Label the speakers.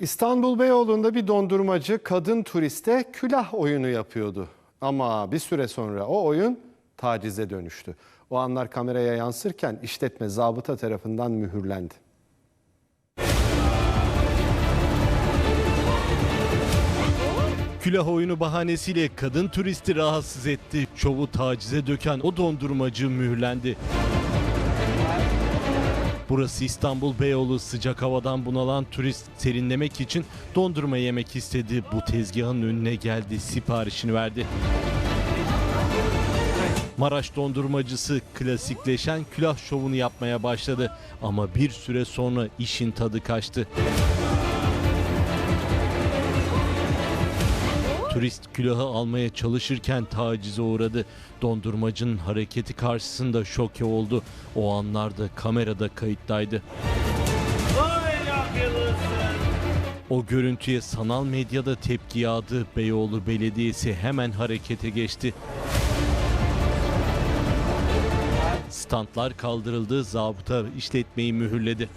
Speaker 1: İstanbul Beyoğlu'nda bir dondurmacı kadın turiste külah oyunu yapıyordu. Ama bir süre sonra o oyun tacize dönüştü. O anlar kameraya yansırken işletme zabıta tarafından mühürlendi.
Speaker 2: Külah oyunu bahanesiyle kadın turisti rahatsız etti. Şovu tacize döken o dondurmacı mühürlendi. Burası İstanbul Beyoğlu sıcak havadan bunalan turist serinlemek için dondurma yemek istedi. Bu tezgahın önüne geldi siparişini verdi. Maraş dondurmacısı klasikleşen külah şovunu yapmaya başladı. Ama bir süre sonra işin tadı kaçtı. Turist külahı almaya çalışırken tacize uğradı. Dondurmacının hareketi karşısında şoke oldu. O anlarda kamerada kayıttaydı. O görüntüye sanal medyada tepki yağdı. Beyoğlu Belediyesi hemen harekete geçti. Standlar kaldırıldı, zabıta işletmeyi mühürledi.